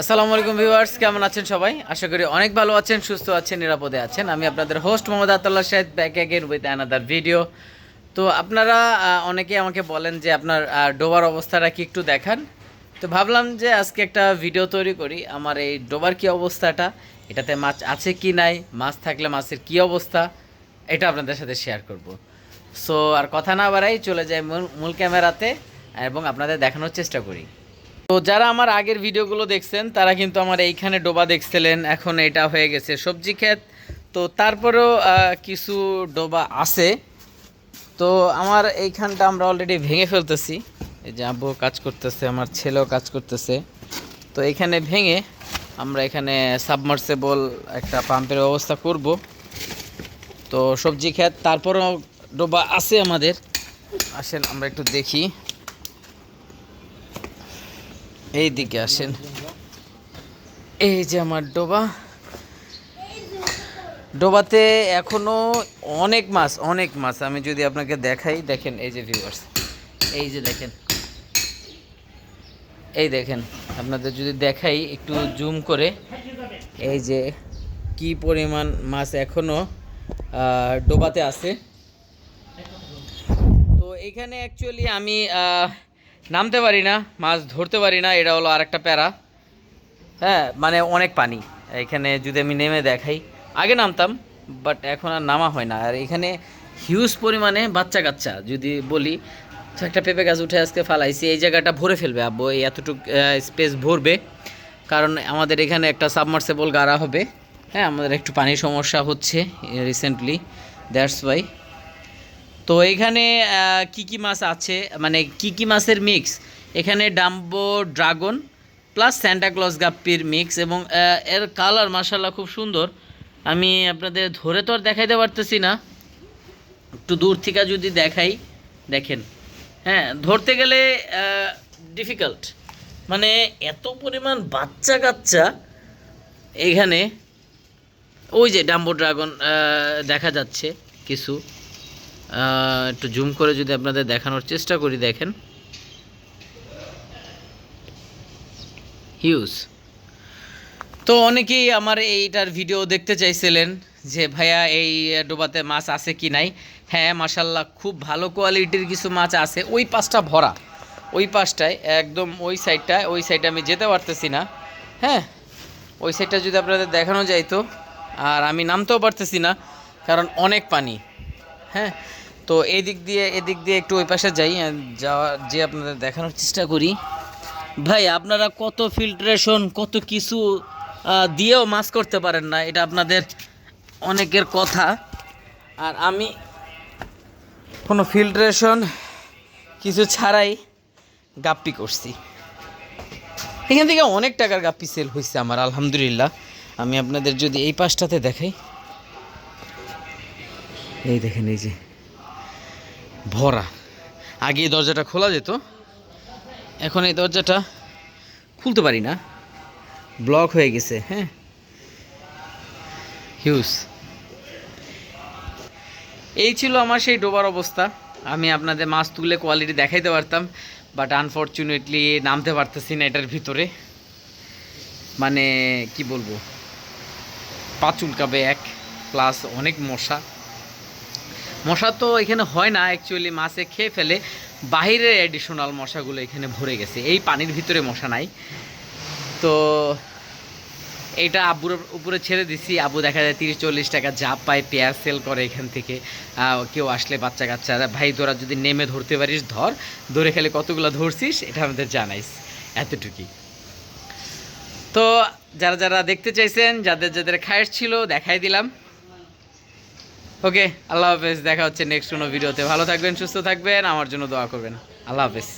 আসসালামু আলাইকুম ভিউয়ার্স, কেমন আছেন সবাই? আশা করি অনেক ভালো আছেন, সুস্থ আছেন, নিরাপদে আছেন। আমি আপনাদের host Mohammad Atallah Shahed back again with another video তো আপনারা অনেকে আমাকে বলেন যে আপনার ডোবার অবস্থাটা কি একটু দেখান। তো ভাবলাম যে আজকে একটা ভিডিও তৈরি করি। আমার এই ডোবার কি অবস্থাটা, এটাতে মাছ আছে কি নাই, মাছ থাকলে মাছের কি অবস্থা, এটা আপনাদের সাথে শেয়ার করব। সো আর কথা না বাড়াই চলে যাই মূল ক্যামেরাতে, এবং আপনাদের দেখানোর চেষ্টা করি। তো যারা আমার আগের ভিডিওগুলো দেখছেন, তারা কিন্তু আমার এইখানে ডোবা দেখছিলেন, এখন এটা হয়ে গেছে সবজি ক্ষেত। তো তারপরেও কিছু ডোবা আছে। তো আমার এইখানটা আমরা অলরেডি ভেঙে ফেলতেছি। এই যে আব্বু কাজ করতেছে, আমার ছেলেও কাজ করতেছে। তো এখানে ভেঙে আমরা এখানে সাবমার্সেবল একটা পাম্পের ব্যবস্থা করব। তো সবজি ক্ষেত, তারপরেও ডোবা আছে আমাদের। আসেন, আমরা একটু দেখি। এই দিকে আসেন। এই যে আমার ডোবা। ডোবাতে এখনও অনেক মাছ অনেক মাছ। আমি যদি আপনাকে দেখাই, দেখেন এই যে ভিউয়ার্স এই যে দেখেন। এই দেখেন, আপনাদের যদি দেখাই, একটু জুম করে। এই যে কি পরিমাণ মাছ এখনও ডোবাতে আছে। তো এখানে অ্যাকচুয়ালি আমি নামতে পারি না, মাছ ধরতে পারি না, এটা হলো আরেকটা প্যারা। হ্যাঁ মানে অনেক পানি। এখানে যদি আমি নেমে দেখাই, আগে নামতাম বাট এখন আর নামা হয় না। আর এখানে হিউজ পরিমাণে বাচ্চা কাচ্চা, যদি বলি, তো একটা পেঁপে গাছ উঠে আজকে ফালাইছি, এই জায়গাটা ভরে ফেলবে, আব্বু, এই এতটুকু স্পেস ভরবে। কারণ আমাদের এখানে একটা সাবমার্সেবল গাড়া হবে। হ্যাঁ আমাদের একটু পানির সমস্যা হচ্ছে রিসেন্টলি দ্যাটস ওয়াই তো এখানে কি কি মাছ আছে? মানে কি কি মাছের মিক্স এখানে dumbo dragon plus Santa Claus গাপ্পির mix এবং এর কালার মাসাল্লাহ খুব সুন্দর। আমি আপনাদের ধরে তো আর দেখাইতে পারতেছি না। একটু দূর থেকে যদি দেখাই, দেখেন। হ্যাঁ ধরতে গেলে ডিফিকাল্ট মানে এত পরিমাণ বাচ্চা কাচ্চা এখানে। ওই যে ডাম্বো ড্রাগন দেখা যাচ্ছে কিছু। একটু জুম করে যদি আপনাদের দেখানোর চেষ্টা করি, দেখেন। হিউজ তো অনেকেই আমার এইটার ভিডিও দেখতে চাইছিলেন যে, ভাইয়া, এই ডোবাতে মাছ আছে কি নাই? হ্যাঁ মাসাল্লাহ খুব ভালো কোয়ালিটির কিছু মাছ আছে। ওই পাশটা ভরা। ওই পাশটায়, একদম ওই সাইডটায় ওই সাইডে আমি যেতে পারতেছি না। হ্যাঁ ওই সাইডটা যদি আপনাদের দেখানো যাইতো, আর আমি নামতেও পারতেছি না, কারণ অনেক পানি। হ্যাঁ তো এই দিক দিয়ে, এদিক দিয়ে একটু ওই পাশে যাই যাওয়া যে আপনাদের দেখানোর চেষ্টা করি। ভাই, আপনারা কত ফিল্ট্রেশন কত কিছু দিয়েও মাছ করতে পারেন না, এটা আপনাদের অনেকের কথা। আর আমি কোনো ফিল্ট্রেশন কিছু ছাড়াই গাপ্পি করছি। এখান থেকে অনেক টাকার গাপ্পি সেল হয়েছে আমার, আলহামদুলিল্লাহ। আমি আপনাদের যদি এই পাশটাতে দেখাই। এই দেখেন, এই যে ভরা। আগে এই দরজাটা খোলা যেত, এখন এই দরজাটা খুলতে পারি না। ব্লক হয়ে গেছে হ্যাঁ? হিউজ এই ছিল আমার সেই ডোবার অবস্থা। আমি আপনাদের মাছ তুলে কোয়ালিটি দেখাইতে পারতাম বাট আনফর্চুনেটলি নামতে পারতেছি না এটার ভিতরে। মানে কি বলব? পা চুলকাবে এক প্লাস অনেক মশা। মশা তো এখানে হয় না অ্যাকচুয়ালি মাছে খেয়ে ফেলে। বাইরের অ্যাডিশনাল মশাগুলো এখানে ভরে গেছে। এই পানির ভিতরে মশা নাই। তো এইটা আব্বুর উপরে ছেড়ে দিছি। আব্বু দেখা যায় তিরিশ, চল্লিশ টাকা যা পায়, পেয়ার সেল করে এখান থেকে। কেউ আসলে বাচ্চা কাচ্চা ভাই, তোরা যদি নেমে ধরতে পারিস, ধর। ধরে খেলে কতগুলো ধরছিস, এটা আমাদের জানাইস এতটুকুই। তো যারা যারা দেখতে চাইছেন, যাদের যাদের খায়ের ছিল, দেখাই দিলাম। ওকে, আল্লাহ হাফেজ, দেখা হচ্ছে নেক্সট কোনো ভিডিওতে। ভালো থাকবেন, সুস্থ থাকবেন, আমার জন্য দোয়া করবেন। আল্লাহ হাফেজ।